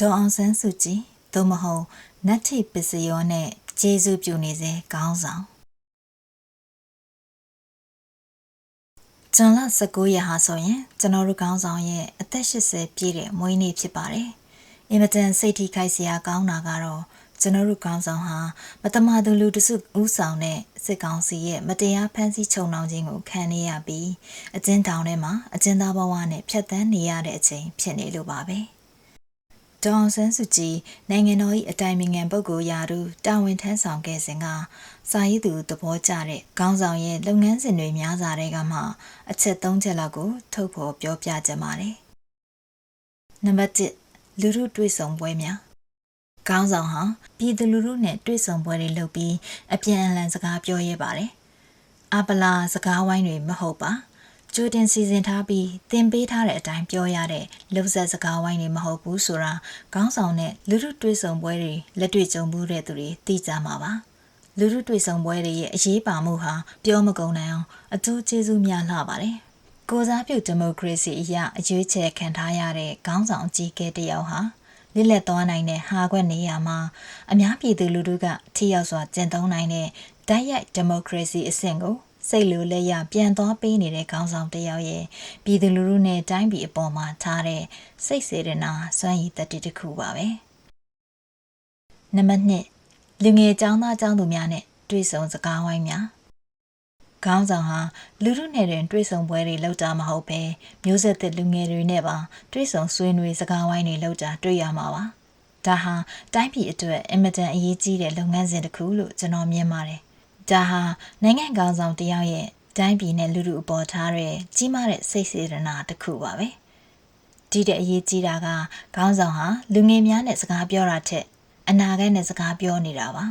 ဒေါ်အောင်ဆန်းစုကြည်သို့မဟုတ်နတ်ထိပစ္စယောနဲ့ဂျေစုပြုနေစေခေါင်းဆောင်ကျွန်လ19ရက်ဟာဆိုရင်ကျွန်တော်တို့ခေါင်းဆောင်ရဲ့အသက်80ပြည့်တဲ့မွေးနေ့ဖြစ်ပါတယ်။အင်မတန်စိတ်ထိခိုက်စရာကောင်းတာကတော့ကျွန်တော်တို့ခေါင်းဆောင်ဟာမတမာသူလူတစုဦးဆောင်တဲ့စစ်ကောင်စီရဲ့မတရားဖမ်းဆီးချုပ်နှောင်ခြင်းကိုခံနေရပြီးအကျဉ်းထောင်ထဲမှာအကျဉ်းသားဘဝနဲ့ဖြတ်သန်းနေရတဲ့အချိန်ဖြစ်နေလို့ပါပဲ။ ဒေါအောင်ဆန်းစုကြည်နိုင်ငံတော်၏အတိုင်ပင်ခံပုဂ္ဂိုလ်ရာထူးတာဝန်ထမ်းဆောင်ခဲ့စဉ်ကစာရေးသူသဘောကျတဲ့ခေါင်းဆောင်ရဲ့လုပ်ငန်းစဉ်တွေများစွာတွေကမှအချက်၃ချက်လောက်ကိုထုတ်ဖော်ပြောပြကြပါတယ်။နံပါတ်1လူထုတွေ့ဆုံပွဲများခေါင်းဆောင်ဟာပြည်သူလူထုနဲ့တွေ့ဆုံပွဲတွေလုပ်ပြီးအပြန်အလှန်စကားပြောရဲပါတယ်။အပလာစကားဝိုင်းတွေမဟုတ်ပါ။ ကြိုတင်စီစဉ်ထားပြီးသင်ပေးထားတဲ့အတိုင်းပြောရတဲ့လှုပ်ဆက်စကားဝိုင်းတွေမဟုတ်ဘူးဆိုတာခေါင်းဆောင်နဲ့လူထုတွေ့ဆုံပွဲတွေလက်တွေ့ကြုံမှုတဲ့သူတွေသိကြမှာပါ။လူထုတွေ့ဆုံပွဲတွေရဲ့အရေးပါမှုဟာပြောမကုန်နိုင်အောင်အထူးကျေးဇူးများလှပါတယ်။ကိုစားပြုဒီမိုကရေစီအရာအရွေးချယ်ခံထားရတဲ့ခေါင်းဆောင်အကြီးအကဲတယောက်ဟာလစ်လက်သွားနိုင်တဲ့ဟာခွက်နေရာမှာအများပြည်သူလူထုကထိရောက်စွာကျင့်သုံးနိုင်တဲ့တိုက်ရိုက်ဒီမိုကရေစီအဆင့်ကို စိတ်လိုလက်ရပြန်သွားပေးနေတဲ့ခေါင်းဆောင်တယောက်ရဲ့ပြည်သူလူထုနဲ့တိုင်းပြည်အပေါ်မှာထားတဲ့စိတ်စေတနာစွမ်းရည်တတိတစ်ခုပါပဲနံပါတ်1လူငယ်ចောင်းသားចောင်းသူများနဲ့တွေ့ဆုံစကားဝိုင်းများခေါင်းဆောင်ဟာလူထုနယ်တွင်တွေ့ဆုံပွဲတွေလုပ်တာမဟုတ်ပဲမျိုးဆက်သစ်လူငယ်တွေနဲ့ပါတွေ့ဆုံဆွေးနွေးစကားဝိုင်းတွေလုပ်တာတွေ့ရမှာပါဒါဟာတိုင်းပြည်အတွက်အင်မတန်အရေးကြီးတဲ့လုပ်ငန်းစဉ်တစ်ခုလို့ကျွန်တော်မြင်ပါတယ် ဒါဟာနိုင်ငံကောင်ဆောင်တယောက်ရဲ့တိုင်းပြည်နဲ့လူထုအပေါ်ထားတဲ့ကြီးမားတဲ့စိတ်စေတနာတစ်ခုပါပဲဒီတဲ့အရေးကြီးတာကခေါင်းဆောင်ဟာလူငယ်များနဲ့စကားပြောတာထက်အနာဂတ်နဲ့စကားပြောနေတာပါ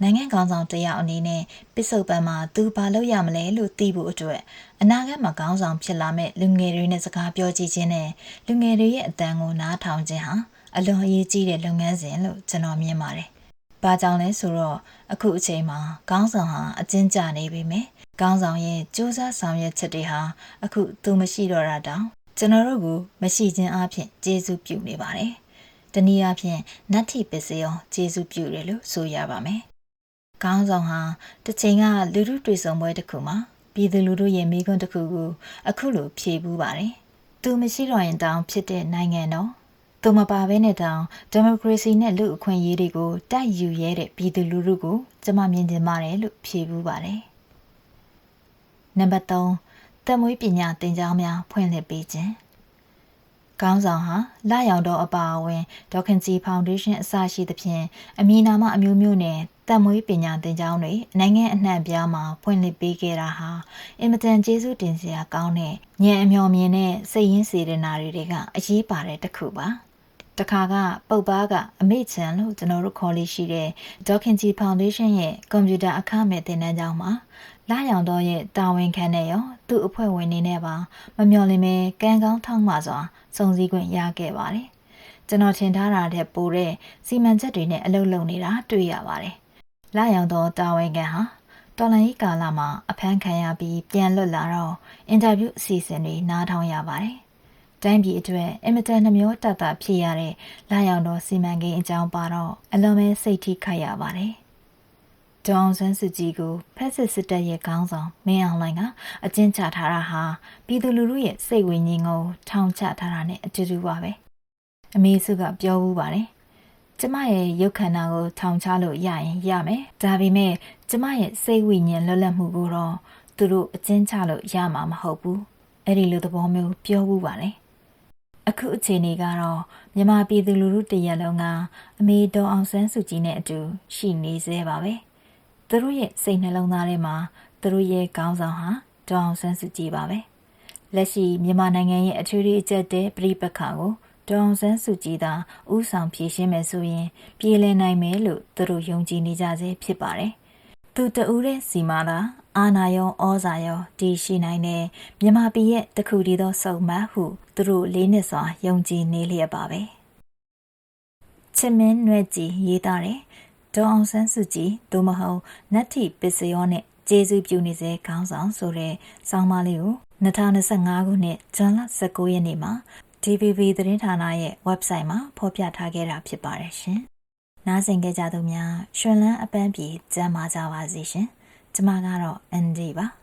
နိုင်ငံကောင်ဆောင်တယောက်အနေနဲ့ပစ္စုပန်မှာသူဘာလုပ်ရမလဲလို့သိဖို့အတွက်အနာဂတ်မှာခေါင်းဆောင်ဖြစ်လာမဲ့လူငယ်တွေနဲ့စကားပြောကြည့်ခြင်းနဲ့လူငယ်တွေရဲ့အတန်ကိုနားထောင်ခြင်းဟာအလွန်အရေးကြီးတဲ့လုပ်ငန်းစဉ်လို့ကျွန်တော်မြင်ပါတယ်။ ဘာကြောင့်လဲဆိုတော့အခုအချိန်မှာခေါင်းဆောင်ဟာအကျဉ်းကျနေပြီမယ်။ခေါင်းဆောင်ရဲ့စူးစမ်းဆောင်ရွက်ချက်တွေဟာအခုသူမရှိတော့တာတောင်ကျွန်တော်တို့ကမရှိခြင်းအပြင်ကျေးဇူးပြုနေပါတယ်။တနည်းအားဖြင့်နတ်ထိပစ္စယောကျေးဇူးပြုတယ်လို့ဆိုရပါမယ်။ခေါင်းဆောင်ဟာတစ်ချိန်ကလူထုတွေ့ဆုံပွဲတစ်ခုမှာပြည်သူလူထုရဲ့မိကွန်းတစ်ခုကိုအခုလိုဖြေပူးပါတယ်။သူမရှိတော့ရင်တောင်ဖြစ်တဲ့နိုင်ငံတော် သူမပါဘဲနဲ့တောင်ဒီမိုကရေစီနဲ့လူအခွင့်အရေးတွေကိုတိုက်ယူရဲတဲ့ပြည်သူလူထုကိုကျွန်မမြင်ချင်ပါတယ်လို့ဖြေပူးပါတယ်။နံပါတ်3တက်မွေးပညာသင်ကြားများဖွင့်လှစ်ပေးခြင်းခေါင်းဆောင်ဟာလာရောင်တော်အပါအဝင်ဒေါခင်စီဖောင်ဒေးရှင်းအစရှိသဖြင့်အမည်နာမအမျိုးမျိုးနဲ့တက်မွေးပညာသင်ကျောင်းတွေနိုင်ငံအနှံ့ပြားမှာဖွင့်လှစ်ပေးခဲ့တာဟာအင်မတန်ကျေးဇူးတင်စရာကောင်းတဲ့ဉာဏ်အမျှော်မြင်တဲ့စိတ်ရင်းစေတနာတွေကအရေးပါတဲ့တစ်ခုပါ။ တခါကပုတ်ပါကအမေချန်လို့ကျွန်တော်တို့ခေါ်လေးရှိတဲ့ဒေါခင်ဂျီဖောင်ဒေးရှင်းရဲ့ကွန်ပျူတာအခမဲ့သင်တန်းကျောင်းမှာလာရောင်တော့ရဲ့တာဝန်ခံတဲ့ရောသူ့အဖွဲ့ဝင်နေနဲ့ပါမမျော်လင့်ပဲကံကောင်းထောင်းမှစွာစုံစည်းခွင့်ရခဲ့ပါတယ်ကျွန်တော်ထင်ထားတာတဲ့ပိုတဲ့စီမံချက်တွေနဲ့အလုပ်လုပ်နေတာတွေ့ရပါတယ်လာရောင်တော့တာဝန်ခံဟာတော်လန်ကြီးကာလမှာအဖမ်းခံရပြီးပြန်လွတ်လာတော့အင်တာဗျူးအစီအစဉ်တွေနားထောင်ရပါတယ် တိုင်းပြည်အတွက်အင်မတန်နှမျောတတဖြစ်ရတဲ့လာရောက်တော်စီမံကိန်းအကြောင်းပါတော့အလွန်ပဲစိတ်ထိခိုက်ရပါတယ်။ဒေါအောင်ဆန်းစုကြည်ကိုဖက်စစ်စစ်တပ်ရဲ့ခေါင်းဆောင်မင်းအောင်လှိုင်ကအကျဉ်းချထားတာဟာပြည်သူလူထုရဲ့စိတ်ဝိညာဉ်ကိုထောင်ချထားတာနဲ့အတူတူပါပဲ။အမေစုကပြောဘူးပါတယ်။ကျမရဲ့ရုပ်ခန္ဓာကိုထောင်ချလို့ရရင်ရမယ်။ဒါပေမဲ့ကျမရဲ့စိတ်ဝိညာဉ်လွတ်လပ်မှုကိုတော့သူတို့အကျဉ်းချလို့ရမှာမဟုတ်ဘူး။အဲ့ဒီလိုသဘောမျိုးပြောဘူးပါလေ။ အခုအခြေအနေကတော့မြန်မာပြည်သူလူထုတရက်လုံးကအမေတော်အောင်ဆန်းစုကြည်နဲ့အတူရှိနေသေးပါပဲသူတို့ရဲ့စိတ်နှလုံးသားထဲမှာသူတို့ရဲ့ခေါင်းဆောင်ဟာဒေါအောင်ဆန်းစုကြည်ပါပဲလက်ရှိမြန်မာနိုင်ငံရဲ့အထူးအကျက်တဲ့ပြိပခါကိုဒေါအောင်ဆန်းစုကြည်သာဥဆောင်ဖြည့်ရှင်းမယ်ဆိုရင်ပြည်လည်နိုင်မယ်လို့သူတို့ယုံကြည်နေကြဆဲဖြစ်ပါတယ်သူတူတဲ့စီမာသာ အာနာယောဩဇာယောတည်ရှိနိုင်တဲ့မြမပြည်ရဲ့တခုတည်းသောစုံမဟုသူတို့လေးနှစ်စွာယုံကြည်နေလျက်ပါပဲချစ်မင်းနွဲ့ကြည်ရေးသားတယ်ဒေါအောင်ဆန်းစုကြည်ဒိုမဟုတ်နတ်တိပစ္စယောနဲ့ကျေးဇူးပြုနေစေခေါင်းဆောင်ဆိုတဲ့ဆောင်းပါးလေးကို2025ခုနှစ်ဇွန်လ19ရက်နေ့မှာ DVB သတင်းဌာနရဲ့ website မှာဖော်ပြထားခဲ့တာဖြစ်ပါတယ်ရှင်။နားဆင်ကြကြသူများရှင်လန်းအပန်းပြေကျမ်းမာကြပါစေရှင်။ ကျမကတော့ ND ပါ။